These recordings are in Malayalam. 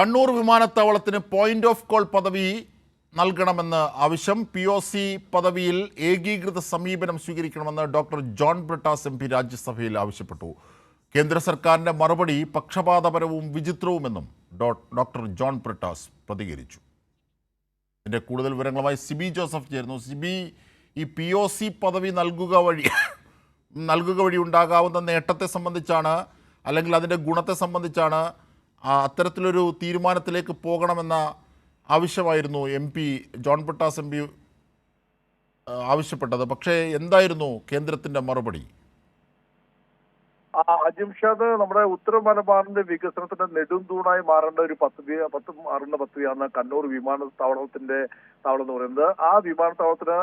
കണ്ണൂർ വിമാനത്താവളത്തിന് പോയിന്റ് ഓഫ് കോൾ പദവി നൽകണമെന്ന് ആവശ്യം. പി ഒ സി പദവിയിൽ ഏകീകൃത സമീപനം സ്വീകരിക്കണമെന്ന് doctor John Brittas M P രാജ്യസഭയിൽ ആവശ്യപ്പെട്ടു. കേന്ദ്ര സർക്കാരിന്റെ മറുപടി പക്ഷപാതപരവും വിചിത്രവുമെന്നും ഡോക്ടർ ജോൺ ബ്രിട്ടാസ് പ്രതികരിച്ചു. ഇതിന്റെ കൂടുതൽ വിവരങ്ങളുമായി സിബി ജോസഫ് ചേരുന്നു. സിബി ഈ പി ഒ സി പദവി നൽകുക വഴി നൽകുക വഴി ഉണ്ടാകാവുന്ന നേട്ടത്തെ സംബന്ധിച്ചാണ് അല്ലെങ്കിൽ അതിന്റെ ഗുണത്തെ സംബന്ധിച്ചാണ് അത്തരത്തിലൊരു തീരുമാനത്തിലേക്ക് പോകണമെന്ന ആവശ്യമായിരുന്നു M P John Brittas M P ആവശ്യപ്പെട്ടത്. പക്ഷേ എന്തായിരുന്നു കേന്ദ്രത്തിന്റെ മറുപടി? അജിംഷാദ് നമ്മുടെ ഉത്തര മലബാറിന്റെ വികസനത്തിന്റെ നെടുംതൂണായി മാറേണ്ട ഒരു പദ്ധതി പത്ത് മാറേണ്ട പദ്ധതിയാണ് കണ്ണൂർ വിമാനത്താവളത്തിന്റെ താവളം എന്ന് പറയുന്നത്. ആ വിമാനത്താവളത്തിന്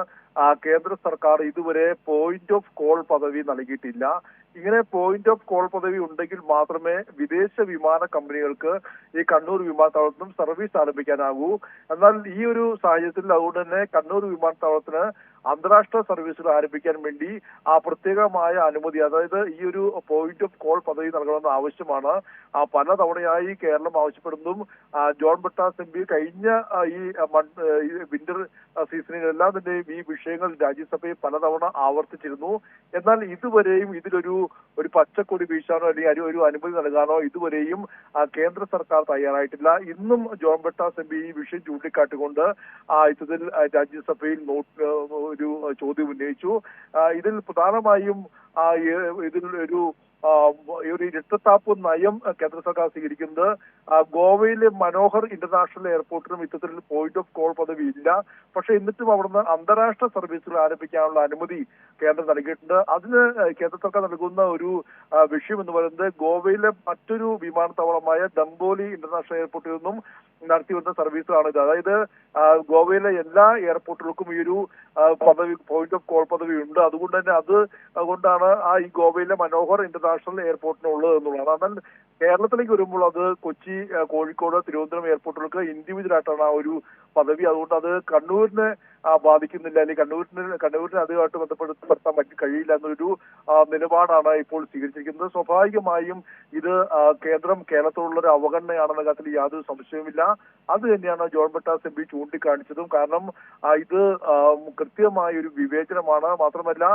കേന്ദ്ര സർക്കാർ ഇതുവരെ പോയിന്റ് ഓഫ് കോൾ പദവി നൽകിയിട്ടില്ല. ഇങ്ങനെ പോയിന്റ് ഓഫ് കോൾ പദവി ഉണ്ടെങ്കിൽ മാത്രമേ വിദേശ വിമാന കമ്പനികൾക്ക് ഈ കണ്ണൂർ വിമാനത്താവളത്തിനും സർവീസ് ആരംഭിക്കാനാകൂ. എന്നാൽ ഈ ഒരു സാഹചര്യത്തിൽ അതുകൊണ്ട് തന്നെ കണ്ണൂർ വിമാനത്താവളത്തിന് അന്താരാഷ്ട്ര സർവീസുകൾ ആരംഭിക്കാൻ വേണ്ടി ആ പ്രത്യേകമായ അനുമതി അതായത് ഈ ഒരു പോയിന്റ് ഓഫ് കോൾ പദവി നൽകണമെന്ന ആവശ്യമാണ്. ആ പല തവണയായി കേരളം ആവശ്യപ്പെടുന്നു ജോൺ ബട്ടാസ് എം പി കഴിഞ്ഞ ഈ വിന്റർ സീസണിലെല്ലാം തന്നെയും ഈ വിഷയങ്ങൾ രാജ്യസഭയിൽ പലതവണ ആവർത്തിച്ചിരുന്നു. എന്നാൽ ഇതുവരെയും ഇതിലൊരു ഒരു പച്ചക്കൊടി വീശാനോ അല്ലെങ്കിൽ ഒരു- അനുമതി നൽകാനോ ഇതുവരെയും കേന്ദ്ര സർക്കാർ തയ്യാറായിട്ടില്ല. ഇന്നും ജോൺ ബട്ടാസ് എം പി ഈ വിഷയം ചൂണ്ടിക്കാട്ടിക്കൊണ്ട് ആ, ഇതിൽ രാജ്യസഭയിൽ നോട്ട് ഒരു ചോദ്യം ഉന്നയിച്ചു. ഇതിൽ പ്രധാനമായും ഇതിൽ ഒരു ഒരു ഇരട്ടത്താപ്പ് നയം കേന്ദ്ര സർക്കാർ സ്വീകരിക്കുന്നത്. ഗോവയിലെ മനോഹർ ഇന്റർനാഷണൽ എയർപോർട്ടിനും ഇത്തരത്തിൽ പോയിന്റ് ഓഫ് കോൾ പദവി ഇല്ല പക്ഷെ എന്നിട്ടും അവിടുന്ന് അന്താരാഷ്ട്ര സർവീസുകൾ ആരംഭിക്കാനുള്ള അനുമതി കേന്ദ്രം നൽകിയിട്ടുണ്ട്. അതിന് കേന്ദ്ര സർക്കാർ നൽകുന്ന ഒരു വിഷയം എന്ന് പറയുന്നത് ഗോവയിലെ മറ്റൊരു വിമാനത്താവളമായ ദംബോലി ഇന്റർനാഷണൽ എയർപോർട്ടിൽ നിന്നും നടത്തി വരുന്ന സർവീസുകളാണ് ഇത്. അതായത് ഗോവയിലെ എല്ലാ എയർപോർട്ടുകൾക്കും ഈ ഒരു പദവി പോയിന്റ് ഓഫ് കോൾ പദവി ഉണ്ട് അതുകൊണ്ട് തന്നെ അത് കൊണ്ടാണ് ആ ഈ ഗോവയിലെ മനോഹർ ഇന്റർനാഷണൽ എയർപോർട്ടിനുള്ളത് എന്നുള്ളത്. എന്നാൽ കേരളത്തിലേക്ക് വരുമ്പോൾ അത് കൊച്ചി കോഴിക്കോട് തിരുവനന്തപുരം എയർപോർട്ടുകൾക്ക് ഇൻഡിവിജ്വൽ ആയിട്ടാണ് ആ ഒരു പദവി. അതുകൊണ്ട് അത് കണ്ണൂരിനെ ബാധിക്കുന്നില്ല. അല്ലെങ്കിൽ കണ്ണൂരിന് കണ്ണൂരിന് അതുമായിട്ട് ബന്ധപ്പെടുത്താൻ പറ്റി കഴിയില്ല എന്നൊരു നിലപാടാണ് ഇപ്പോൾ സ്വീകരിച്ചിരിക്കുന്നത്. സ്വാഭാവികമായും ഇത് കേന്ദ്രം കേരളത്തോടുള്ള ഒരു അവഗണനയാണെന്ന കാര്യത്തിൽ യാതൊരു സംശയവുമില്ല. അത് തന്നെയാണ് ജോൺ ബട്ടാസ് എം പി ചൂണ്ടിക്കാണിച്ചതും. കാരണം ഇത് കൃത്യമായ ഒരു വിവേചനമാണ്. മാത്രമല്ല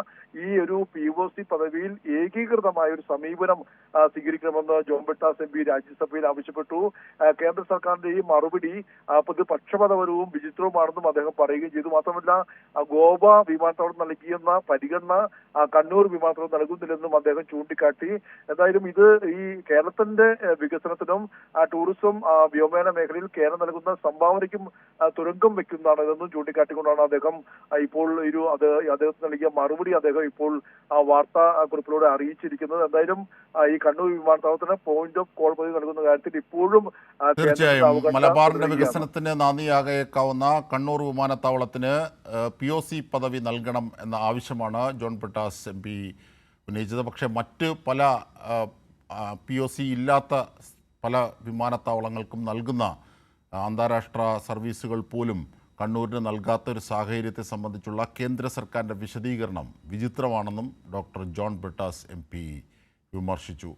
ഈ ഒരു പി ഒ സി പദവിയിൽ ഏകീകൃതമായ ഒരു സമീപനം സ്വീകരിക്കണമെന്ന് ജോൺ ബട്ടാസ് എം പി രാജ്യസഭയിൽ ആവശ്യപ്പെട്ടു. കേന്ദ്ര സർക്കാരിന്റെ ഈ മറുപടി ഇത് പക്ഷപാതപരവും വിചിത്രവുമാണെന്നും അദ്ദേഹം പറയുകയും ചെയ്തു. മാത്രമല്ല ആ, ഗോവ വിമാനത്താവളം നൽകിയെന്ന പരിഗണന കണ്ണൂർ വിമാനത്താവളം നൽകുന്നില്ലെന്നും അദ്ദേഹം ചൂണ്ടിക്കാട്ടി. എന്തായാലും ഇത് ഈ കേരളത്തിന്റെ വികസനത്തിനും ടൂറിസം വ്യോമയാന മേഖലയിൽ കേരളം നൽകുന്ന സംഭാവനയ്ക്കും തുരങ്കം വെക്കുന്നതാണ് ഇതെന്നും ചൂണ്ടിക്കാട്ടിക്കൊണ്ടാണ് അദ്ദേഹം ഇപ്പോൾ ഒരു അത് അദ്ദേഹത്തിന് നൽകിയ മറുപടി അദ്ദേഹം ഇപ്പോൾ ആ, വാർത്താ കുറിപ്പിലൂടെ അറിയിച്ചിരിക്കുന്നത്. എന്തായാലും ഈ കണ്ണൂർ വിമാനത്താവളത്തിന് പോയിന്റ് ഓഫ് കോൾ പദവി നൽകുന്ന കാര്യത്തിൽ ഇപ്പോഴും തീർച്ചയായും. മലബാറിന്റെ വികസനത്തിന് നാന്ദിയാകേക്കാവുന്ന കണ്ണൂർ വിമാനത്താവളത്തിന് പി ഒ സി പദവി നൽകണം എന്ന ആവശ്യമാണ് ജോൺ ബ്രിട്ടാസ് എം പി ഉന്നയിച്ചത്. പക്ഷേ മറ്റ് പല പി ഒ സി ഇല്ലാത്ത പല വിമാനത്താവളങ്ങൾക്കും നൽകുന്ന അന്താരാഷ്ട്ര സർവീസുകൾ പോലും കണ്ണൂരിന് നൽകാത്ത ഒരു സാഹചര്യത്തെ സംബന്ധിച്ചുള്ള കേന്ദ്ര സർക്കാരിന്റെ വിശദീകരണം വിചിത്രമാണെന്നും ഡോക്ടർ ജോൺ ബ്രിട്ടാസ് എം വിമർശിച്ചു.